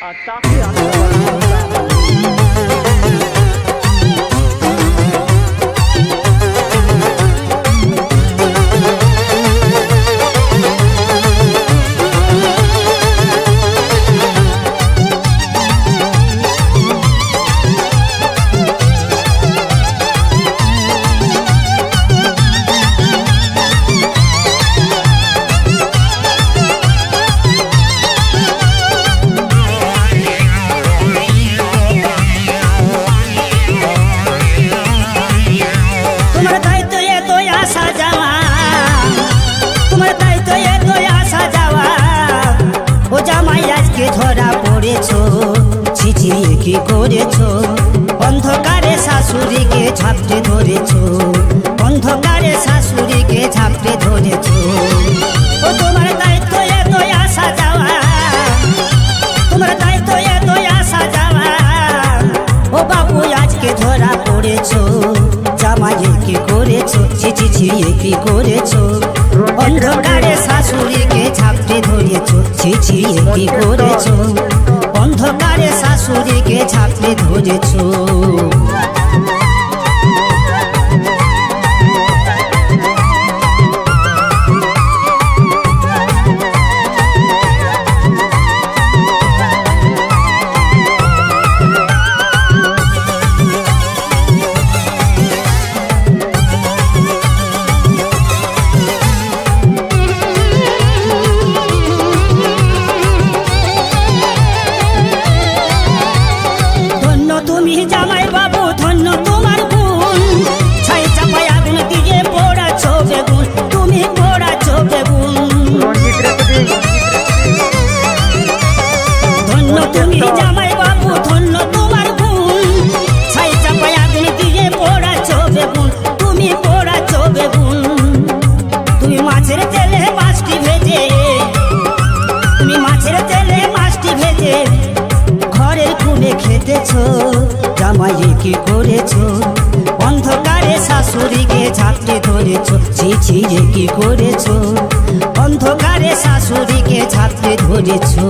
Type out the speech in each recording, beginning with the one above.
ataque a কি করেছ? অন্ধকারে শাশুড়িকে ঝাপটে ধরেছ। অন্ধকারে শাশুড়িকে ঝাপটে ধরেছ। তোমার তোমার ধরা পড়েছ। কি করেছ? কি করেছ? অন্ধকারে শাশুড়িকে ঝাপটে ধরেছো। ছিছিয়ে কি করেছ? হাতে করেছ? জামাইয়ে কি করেছ? অন্ধকারে শাশুড়িকে ঝাপটে ধরেছো। চিচিয়ে কি করেছ? অন্ধকারে শাশুড়িকে ঝাপটে ধরেছো।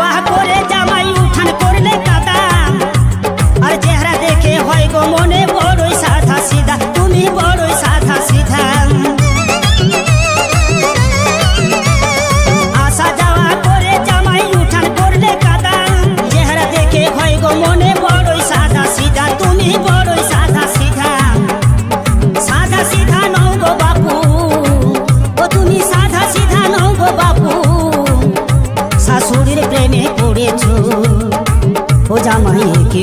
I'm ও জামাই কি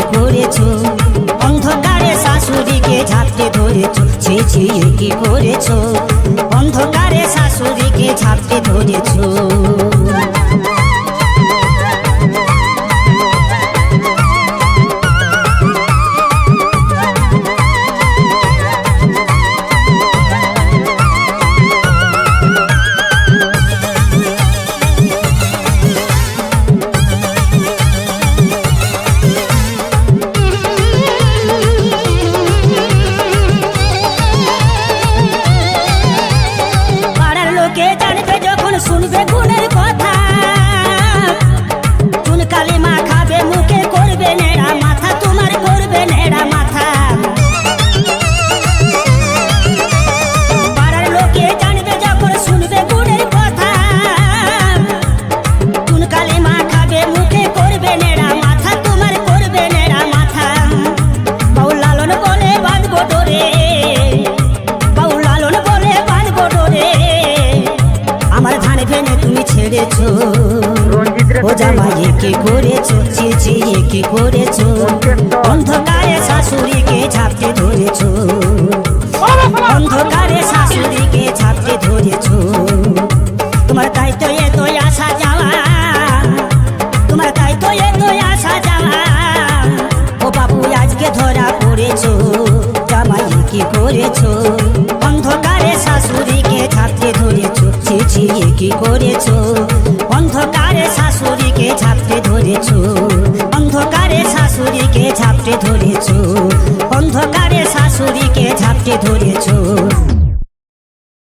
অন্ধকারে শাশুড়িকে ঝাঁপটে ধরেছো। সে কি করেছ? অন্ধকারে শাশুড়িকে ঝাঁপটে ধরেছো। ও জামাই কি করেছ? চিচি কি করেছ? অন্ধকারে শাশুড়িকে ঝাপটে ধরেছো। অন্ধকারে শাশুড়িকে ঝাপটে ধরেছো। তোমার তাই তো এত আশা যাওয়া। তোমার তাই তো এত আশা যাওয়া। ও বাবু, আজকে ধরা পড়েছো। জামাই কি করেছ? ঝাপটে ধরেছো। অন্ধকারে শাশুড়িকে ঝাপটে ধরেছো। অন্ধকারে শাশুড়িকে ঝাপটে ধরেছো।